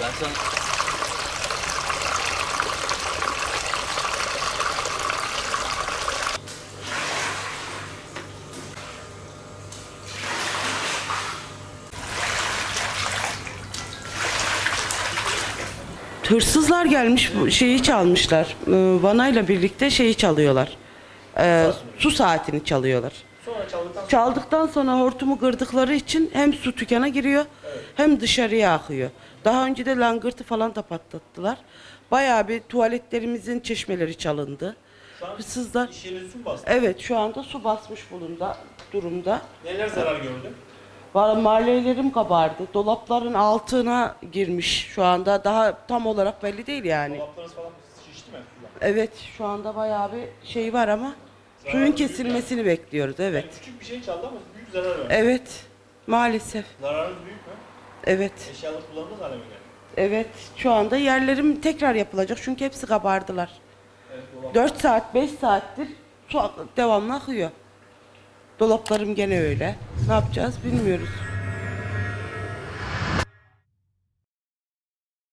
Ben sana... Hırsızlar gelmiş şeyi çalmışlar. Ee, Vanayla birlikte şeyi çalıyorlar. Ee, su saatini çalıyorlar. Çaldıktan sonra hortumu kırdıkları için hem su tükana giriyor hem dışarıya akıyor. Daha önce de langırtı falan da patlattılar. Bayağı bir tuvaletlerimizin çeşmeleri çalındı. Şu an Hırsızlar su bastı? evet şu anda su basmış bulunda durumda. Neler zarar gördü? Var Marleylerim kabardı. Dolapların altına girmiş şu anda. Daha tam olarak belli değil yani. Dolaplarınız falan şişti mi? Evet şu anda bayağı bir şey var ama suyun kesilmesini bekliyoruz. Evet. Yani küçük bir şey çaldı ama büyük zarar verdi. Evet. Maalesef. Zararınız büyük mü? Evet. Eşyalar kullanılmaz hale mi geldi? Evet. Şu anda yerlerim tekrar yapılacak çünkü hepsi kabardılar. Evet, dolap. 4 saat, 5 saattir su ak- devamlı akıyor. Dolaplarım gene öyle. Ne yapacağız bilmiyoruz.